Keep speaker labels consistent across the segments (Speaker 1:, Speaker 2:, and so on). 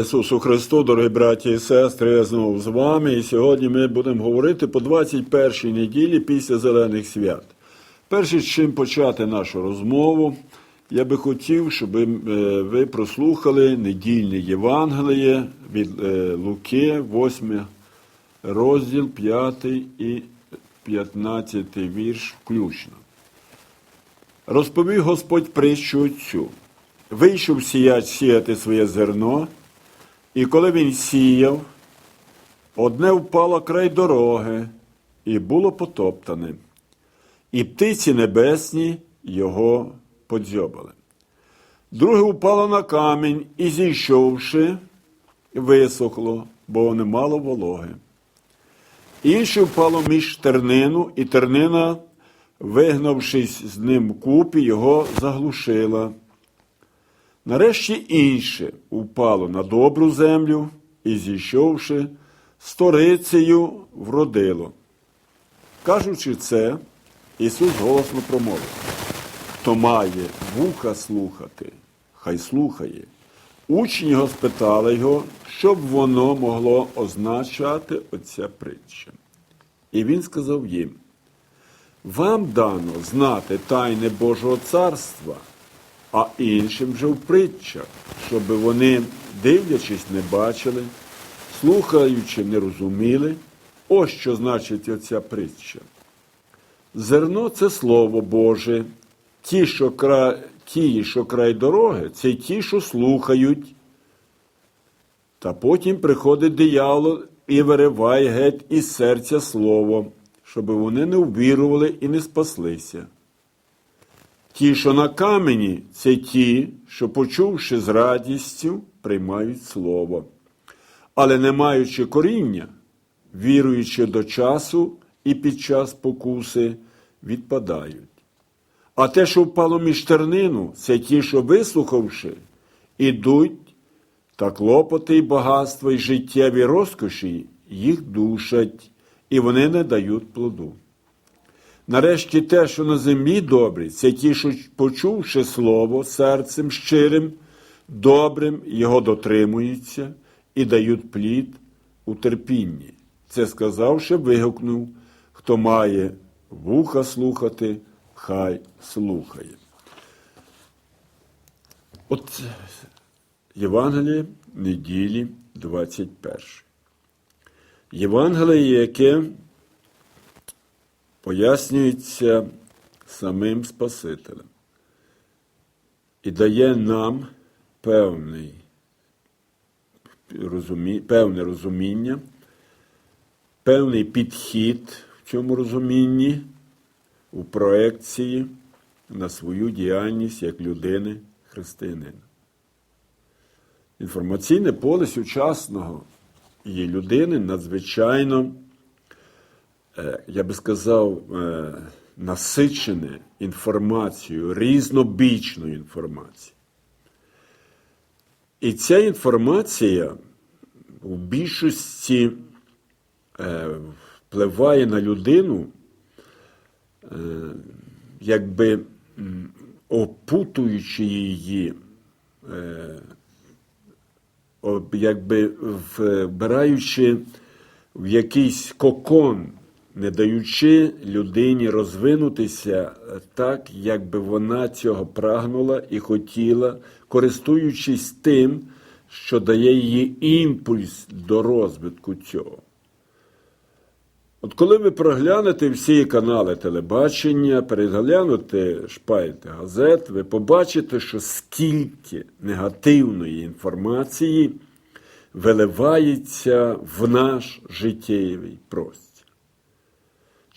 Speaker 1: Ісусу Христу, дорогі браті і сестри, я знову з вами. І сьогодні ми будемо говорити по 21-й неділі після Зелених свят. Перше, з чим почати нашу розмову, я би хотів, щоб е, ви прослухали недільне Євангеліє від е, Луки, 8 розділ, 5 і 15 вірш включно. Розповів Господь притчу цю. Вийшов сіяч сіяти своє зерно, і коли він сіяв, одне впало край дороги, і було потоптане, і птиці небесні його подзьобали. Друге впало на камінь і, зійшовши, висохло, бо не мало вологи. Інше впало між тернину, і тернина, вигнавшись з ним купі, його заглушила. Нарешті інше упало на добру землю і, зійшовши, сторицею вродило. Кажучи це, Ісус голосно промовив: Хто має вуха слухати, хай слухає. Учні його спитали його, що б воно могло означати оця притча. І він сказав їм: Вам дано знати тайни Божого царства а іншим вже в притчах, щоб вони, дивлячись, не бачили, слухаючи, не розуміли, ось що значить оця притча. Зерно це Слово Боже, ті, що край, ті, що край дороги, це ті, що слухають. Та потім приходить диявол і вириває геть із серця слово, щоб вони не увірували і не спаслися. Ті, що на камені, це ті, що, почувши з радістю, приймають слово, але не маючи коріння, віруючи до часу і під час покуси, відпадають. А те, що впало між тернину, це ті, що, вислухавши, ідуть, та клопоти й багатства й життєві розкоші їх душать, і вони не дають плоду. Нарешті те, що на землі добрі, це ті, що, почувши слово серцем щирим, добрим, його дотримуються і дають плід у терпінні. Це сказавши, вигукнув, хто має вуха слухати, хай слухає. От Євангеліє неділі 21. Євангеліє, яке пояснюється самим Спасителем і дає нам певний, розумі, певне розуміння, певний підхід в цьому розумінні у проекції на свою діяльність як людини християнина. Інформаційне поле сучасного її людини надзвичайно я би сказав, насичене інформацією, різнобічною інформацією. І ця інформація в більшості впливає на людину, якби опутуючи її, якби вбираючи в якийсь кокон не даючи людині розвинутися так, як би вона цього прагнула і хотіла, користуючись тим, що дає їй імпульс до розвитку цього. От коли ви проглянете всі канали телебачення, переглянете шпальти газет, ви побачите, що скільки негативної інформації виливається в наш життєвий простір.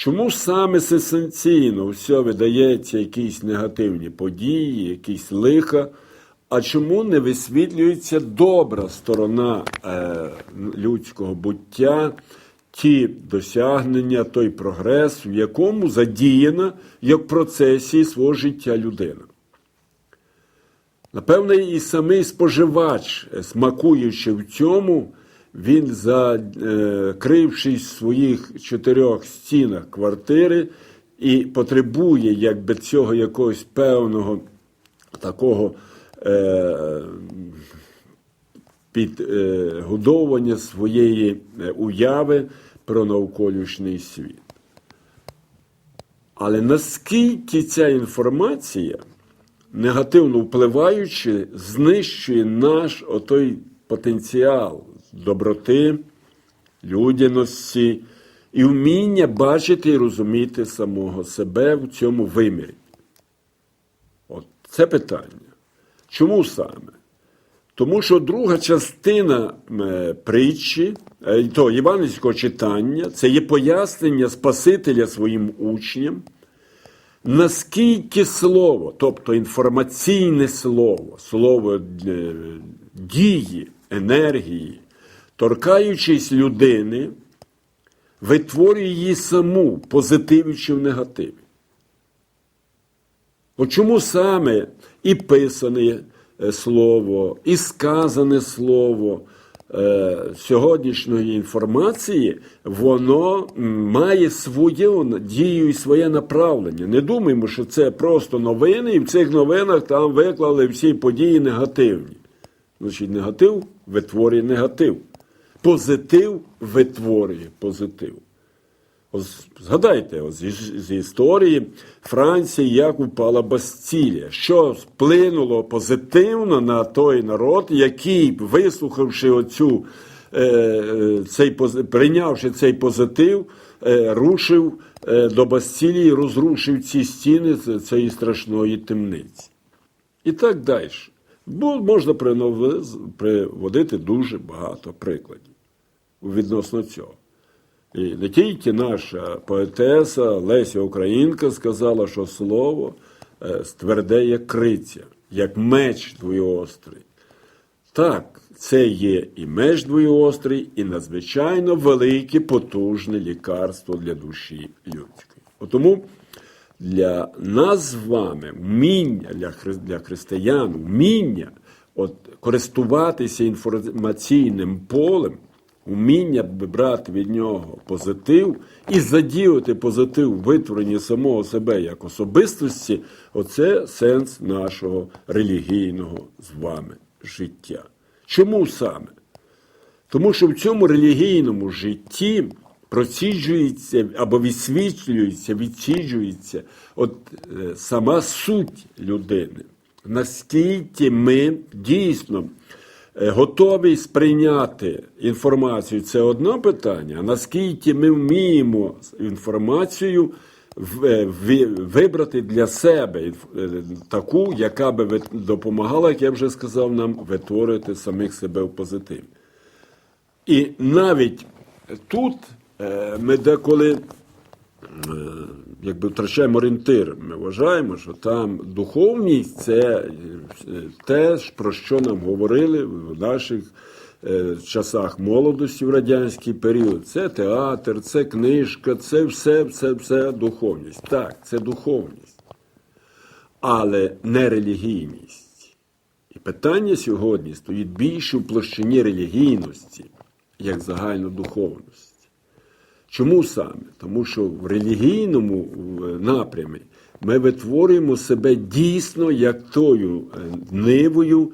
Speaker 1: Чому саме сенсаційно все видається якісь негативні події, якісь лиха, а чому не висвітлюється добра сторона е, людського буття, ті досягнення, той прогрес, в якому задіяна як процесі свого життя людина? Напевне, і самий споживач, смакуючи в цьому, він, закрившись в своїх чотирьох стінах квартири, і потребує якби цього якогось певного такого е, підгодовування своєї е, уяви про навколишній світ. Але наскільки ця інформація, негативно впливаючи, знищує наш отой потенціал доброти, людяності і вміння бачити і розуміти самого себе в цьому вимірі? От це питання. Чому саме? Тому що друга частина е, притчі, е, то євангельського читання, це є пояснення Спасителя своїм учням, наскільки слово, тобто інформаційне слово, слово е, дії, енергії, торкаючись людини, витворює її саму позитиві чи в негативі. От чому саме і писане е, слово, і сказане слово е, сьогоднішньої інформації, воно має свою дію і своє направлення. Не думаємо, що це просто новини, і в цих новинах там виклали всі події негативні. Значить, негатив витворює негатив. Позитив витворює позитив. Ось згадайте ось, з, історії Франції, як упала Бастілія, що вплинуло позитивно на той народ, який, вислухавши оцю, е, е, цей, прийнявши цей позитив, е, рушив е, до Бастілії, розрушив ці стіни цієї страшної темниці. І так далі. Можна приводити дуже багато прикладів відносно цього. І не тільки наша поетеса Леся Українка сказала, що слово е, тверде як криця, як меч двоєострий. Так, це є і меч двоєострий, і надзвичайно велике, потужне лікарство для душі людської. Тому для нас з вами вміння для, хри- для християн, вміння от, користуватися інформаційним полем, вміння брати від нього позитив і задіяти позитив витворенні самого себе як особистості, оце сенс нашого релігійного з вами життя. Чому саме? Тому що в цьому релігійному житті проціджується або відсвітлюється, відсіджується от е, сама суть людини. Наскільки ми дійсно е, готові сприйняти інформацію, це одне питання, наскільки ми вміємо інформацію е, ви- вибрати для себе е, таку, яка би допомагала, як я вже сказав, нам витворити самих себе в позитиві. І навіть тут ми деколи якби втрачаємо орієнтир. Ми вважаємо, що там духовність це е, те, про що нам говорили в наших е, часах молодості в радянський період. Це театр, це книжка, це все, все, все духовність. Так, це духовність, але не релігійність. І питання сьогодні стоїть більше в площині релігійності, як загальнодуховності. Чому саме? Тому що в релігійному напрямі ми витворюємо себе дійсно як тою е, нивою,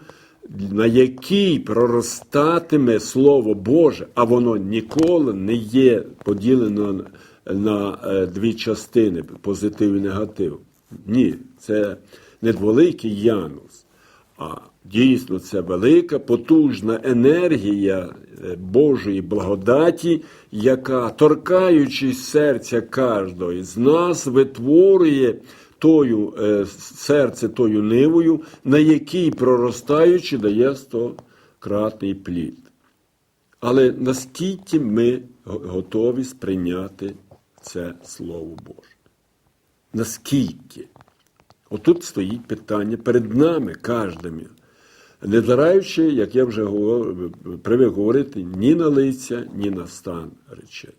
Speaker 1: на якій проростатиме Слово Боже, а воно ніколи не є поділено на е, дві частини позитив і негатив. Ні, це не дволикий янус. А дійсно це велика, потужна енергія е, Божої благодаті, яка, торкаючись серця кожного з нас, витворює тою е, серце тою нивою, на якій проростаючи дає стократний плід. Але наскільки ми готові сприйняти це Слово Боже? Наскільки? Отут стоїть питання перед нами, кожним, не зараючи, як я вже говор- привик говорити, ні на лиця, ні на стан речей.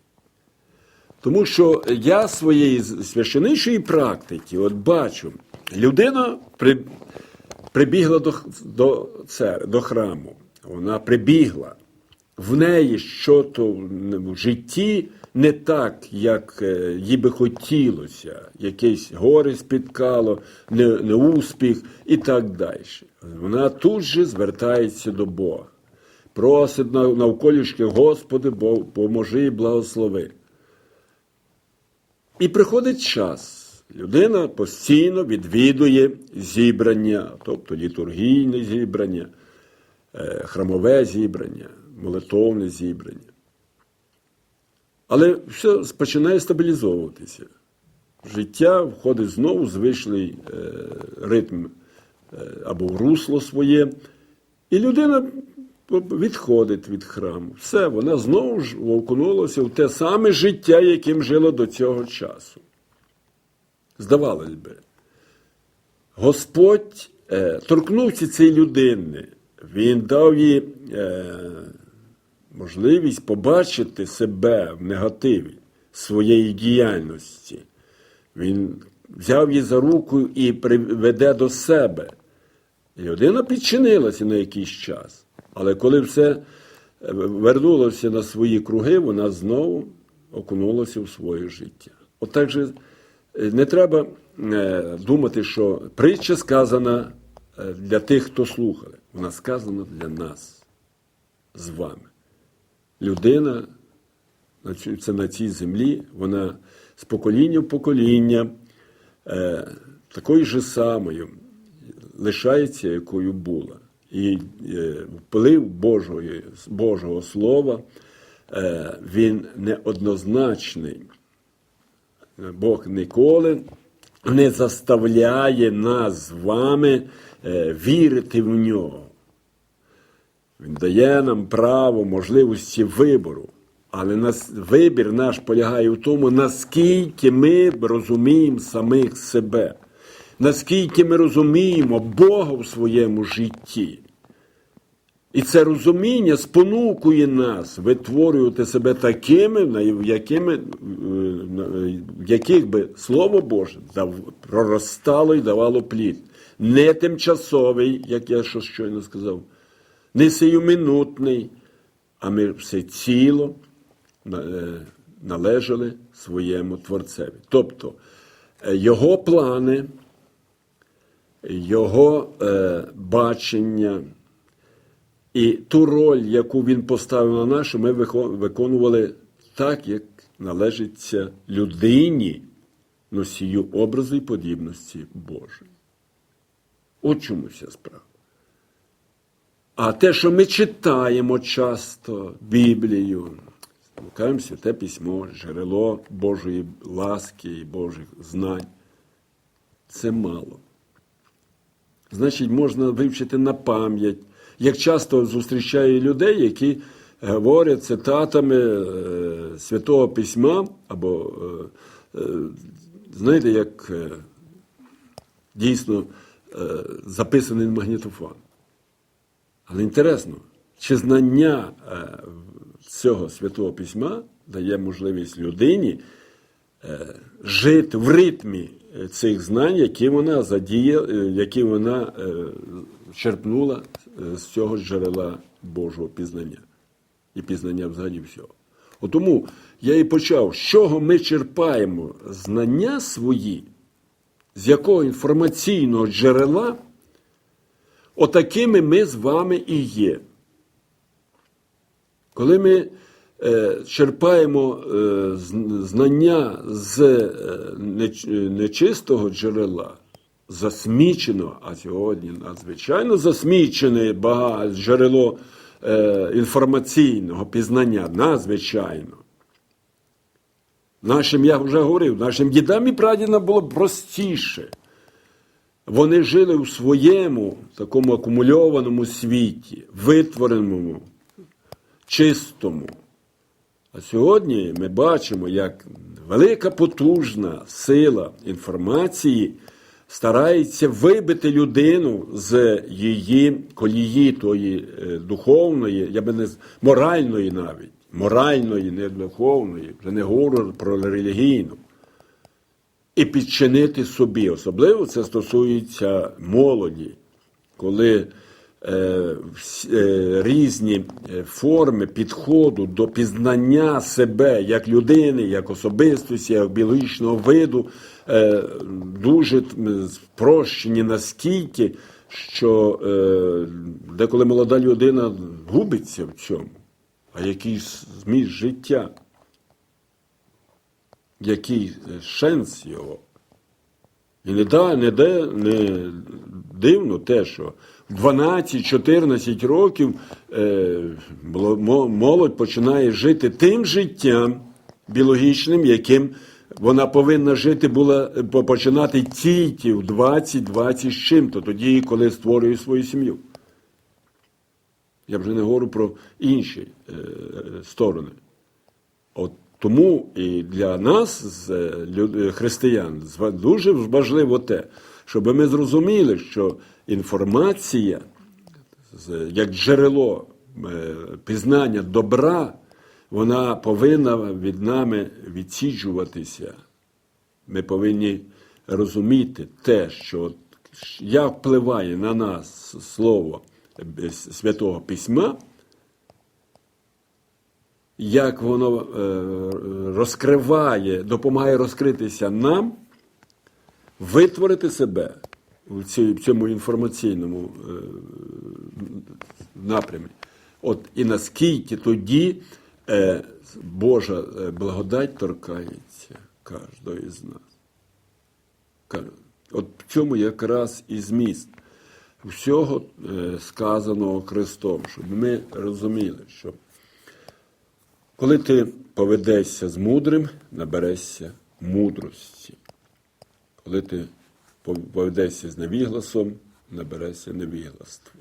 Speaker 1: Тому що я своєї священичої практики от бачу, людина при, прибігла до, до, цер, до храму, вона прибігла, в неї що то в житті не так, як е, їй би хотілося, якесь горе спіткало, не, неуспіх і так далі. Вона тут же звертається до Бога. просить навколішки, Господи, бо поможи і благослови. І приходить час. Людина постійно відвідує зібрання, тобто літургійне зібрання, е, храмове зібрання, молитовне зібрання. Але все починає стабілізовуватися. Життя входить знову в звичний е, ритм або в русло своє, і людина відходить від храму. Все, вона знову ж окунулася в те саме життя, яким жила до цього часу. Здавалось би, Господь е, торкнувся цієї людини, Він дав їй е, можливість побачити себе в негативі своєї діяльності. Він взяв її за руку і приведе до себе. І людина підчинилася на якийсь час. Але коли все е, вернулося на свої круги, вона знову окунулася в своє життя. Отак же е, не треба е, думати, що притча сказана для тих, хто слухає. Вона сказана для нас з вами. Людина на це на цій землі, вона з покоління в покоління такою же самою лишається, якою була. І е, вплив Божої, Божого Слова е, він неоднозначний. Бог ніколи не заставляє нас з вами е, вірити в нього. Він дає нам право, можливості вибору. Але нас, вибір наш полягає в тому, наскільки ми розуміємо самих себе, наскільки ми розуміємо Бога в своєму житті. І це розуміння спонукує нас витворювати себе такими, якими, е, в яких би Слово Боже проростало і давало плід. Не тимчасовий, як я що щойно сказав, не сиюминутний, а ми все ціло е, належали своєму Творцеві. Тобто е, його плани, його е, бачення і ту роль, яку він поставив на нашу, ми виконували так, як належиться людині, носію образу і подібності Божої. От чому вся справа. А те, що ми читаємо часто Біблію, Лукаємо святе письмо, джерело Божої ласки і Божих знань, це мало. Значить, можна вивчити на пам'ять. Як часто зустрічаю людей, які говорять цитатами е, Святого Письма, або, е, е, знаєте, як е, дійсно е, записаний магнітофон. Але інтересно, чи знання е, цього святого письма дає можливість людині е, жити в ритмі е, цих знань, які вона задіє, е, які вона черпнула з цього джерела Божого пізнання і пізнання взагалі всього. От Тому я і почав, з чого ми черпаємо знання свої, з якого інформаційного джерела, отакими ми з вами і є. Коли ми е, черпаємо е, знання з е, неч- нечистого джерела, засміченого, а сьогодні надзвичайно засмічене джерело інформаційного пізнання, надзвичайно. Нашим, я вже говорив, нашим дідам і прадідам було простіше. Вони жили у своєму такому акумульованому світі, витвореному, чистому. А сьогодні ми бачимо, як велика потужна сила інформації старається вибити людину з її колії тої е, духовної, я би не моральної навіть, моральної, не духовної, вже не говорю про релігійну і підчинити собі. Особливо це стосується молоді, коли різні е, форми підходу до пізнання себе як людини, як особистості, як біологічного виду е, дуже спрощені наскільки, що е, деколи молода людина губиться в цьому, а який зміст життя, який шенс його. І не, да, не, де, не дивно те, що 12-14 років е, молодь починає жити тим життям біологічним, яким вона повинна жити була е, по- починати тільки в 20-20 з чим-то, тоді, коли створює свою сім'ю. Я вже не говорю про інші е, сторони. От тому і для нас, християн, дуже важливо те, щоб ми зрозуміли, що інформація як джерело е, пізнання добра, вона повинна від нами відсіджуватися. Ми повинні розуміти те, що як впливає на нас слово е, Святого Письма, як воно е, розкриває, допомагає розкритися нам, витворити себе в цьому інформаційному е, напрямі. От і наскільки тоді е, Божа е, благодать торкається кожного з нас. От в цьому якраз і зміст всього сказаного Христом, щоб ми розуміли, що коли ти поведешся з мудрим, наберешся мудрості. Коли ти поведешся з невігласом, наберешся невігластва.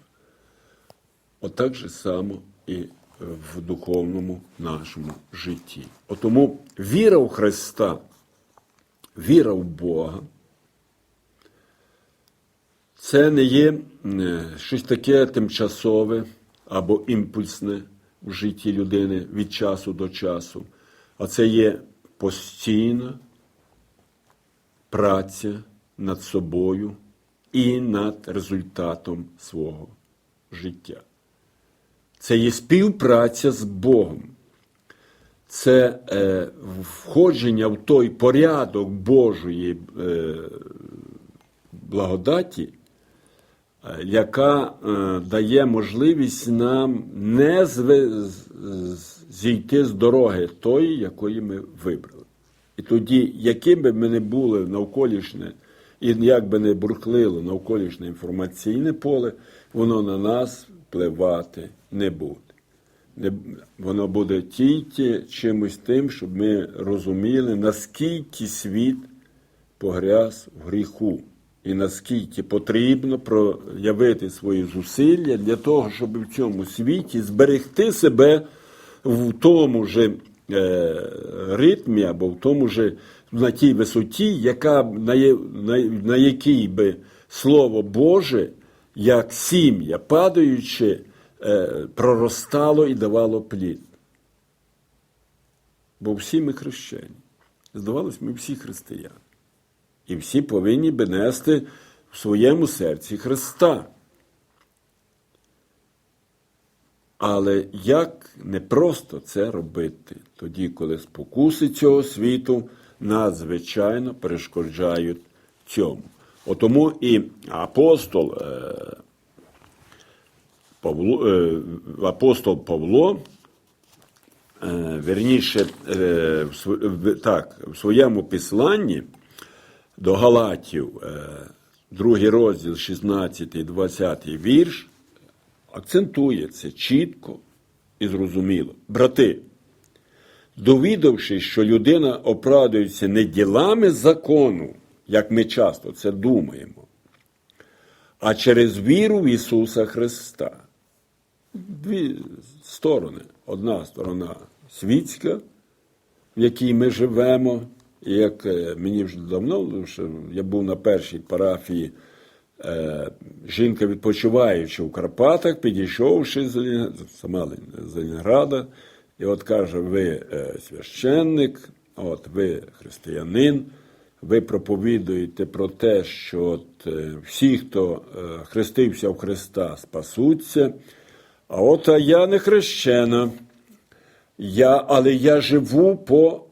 Speaker 1: Отак же само і в духовному нашому житті. От Тому віра в Христа, віра в Бога, це не є е, щось таке тимчасове або імпульсне в житті людини від часу до часу, а це є постійна праця над собою і над результатом свого життя. Це є співпраця з Богом. Це е, входження в той порядок Божої е, благодаті, е, яка е, дає можливість нам не зве- з- з- зійти з дороги тої, якої ми вибрали. І тоді, яким би ми не були навколишнє, і як би не бурхлило навколишнє інформаційне поле, воно на нас впливати не буде. Не, воно буде тільки чимось тим, щоб ми розуміли, наскільки світ погряз в гріху, і наскільки потрібно проявити свої зусилля для того, щоб в цьому світі зберегти себе в тому же е, ритмі або в тому же на тій висоті, яка, на, на, на якій би Слово Боже, як сім'я, падаючи, е, проростало і давало плід. Бо всі ми хрещені. Здавалось, ми всі християни. І всі повинні би нести в своєму серці Христа. Але як непросто це робити, тоді, коли спокуси цього світу надзвичайно перешкоджають цьому. Отому і апостол е, Павло, е, апостол Павло, е, верніше, так, в своєму післанні до Галатів, другий розділ, 16, 20 вірш, акцентує це чітко і зрозуміло. Брати, довідавшись, що людина оправдується не ділами закону, як ми часто це думаємо, а через віру в Ісуса Христа. Дві сторони. Одна сторона світська, в якій ми живемо. І як е, мені вже давно, що я був на першій парафії, е, жінка відпочиваючи в Карпатах, підійшовши з Ленінграда, і от каже: ви е, священник, от ви християнин, ви проповідуєте про те, що от, е, всі, хто е, хрестився в Христа, спасуться. А от а я не хрещена, я, але я живу по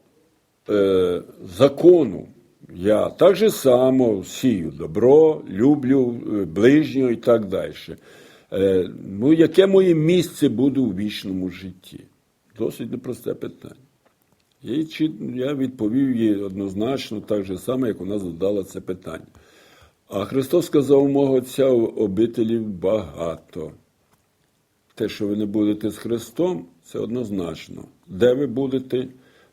Speaker 1: е, закону. Я так же само сію добро, люблю ближнього і так далі. Е, Ну, яке моє місце буде у вічному житті? Досить непросте питання. І я відповів їй однозначно, так же само, як вона задала це питання. А Христос сказав, мого Отця обителів багато. Те, що ви не будете з Христом, це однозначно. Де ви будете,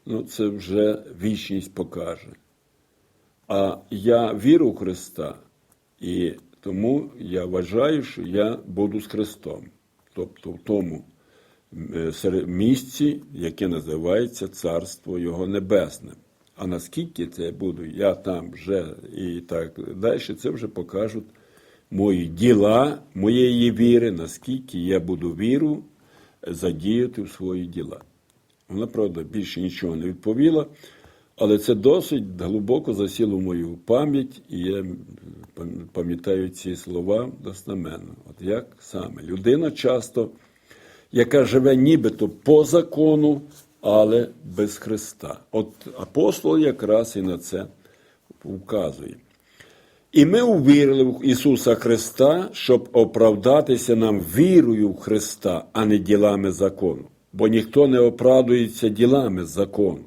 Speaker 1: ну це вже вічність покаже. А я вірю в Христа, і тому я вважаю, що я буду з Христом. Тобто в тому місці, яке називається Царство Його Небесне. А наскільки це буду, я там вже і так далі, це вже покажуть мої діла, моєї віри, наскільки я буду віру задіяти в свої діла. Вона, правда, більше нічого не відповіла, але це досить глибоко засіло в мою пам'ять, і я пам'ятаю ці слова достеменно. От як саме людина часто, яка живе нібито по закону, але без Христа. От апостол якраз і на це вказує. І ми увірили в Ісуса Христа, щоб оправдатися нам вірою в Христа, а не ділами закону. Бо ніхто не оправдується ділами закону.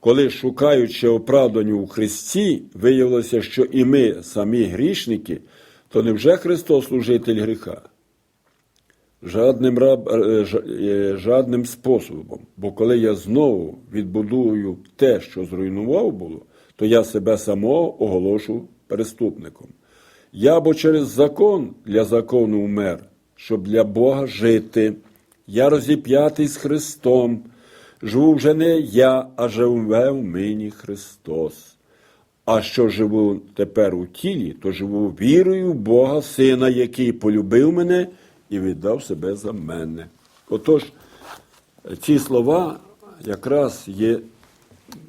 Speaker 1: Коли, шукаючи оправдання у Христі, виявилося, що і ми самі грішники, то невже Христос служитель гріха? Жадним, раб, е, е, жадним способом. Бо коли я знову відбудую те, що зруйнував було, то я себе самого оголошу переступником. Я бо через закон для закону вмер, щоб для Бога жити. Я розіп'ятий з Христом. Живу вже не я, а живе в мені Христос. А що живу тепер у тілі, то живу вірою в Бога, Сина, який полюбив мене і віддав себе за мене. Отож, ці слова якраз є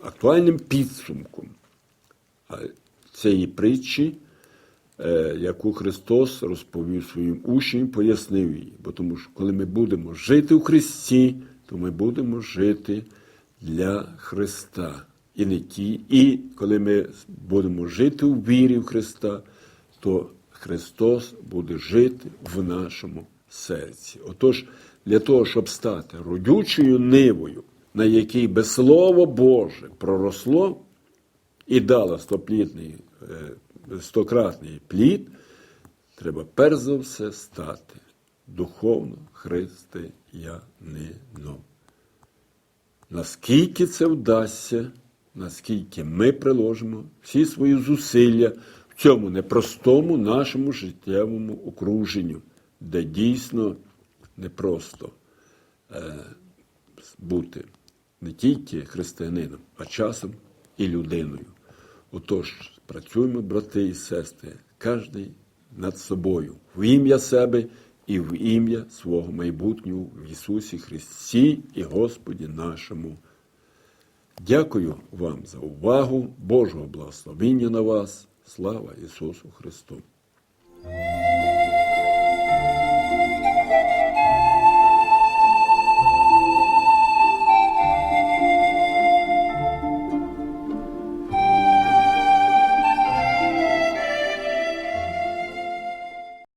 Speaker 1: актуальним підсумком цієї притчі, е, яку Христос розповів своїм учням, пояснив її. Бо тому що коли ми будемо жити в Христі, то ми будемо жити для Христа. І не ті. І коли ми будемо жити у вірі в Христа, то Христос буде жити в нашому серці. Отож, для того, щоб стати родючою нивою, на якій би Слово Боже проросло і дало стоплітний, е, стократний плід, треба перш за все стати духовно християнином. Наскільки це вдасться, наскільки ми приложимо всі свої зусилля цьому непростому нашому життєвому окруженню, де дійсно непросто е, бути не тільки християнином, а часом і людиною. Отож, працюємо, брати і сестри, кожен над собою, в ім'я себе і в ім'я свого майбутнього в Ісусі Христі і Господі нашому. Дякую вам за увагу, Божого благословення на вас. Слава Ісусу Христу!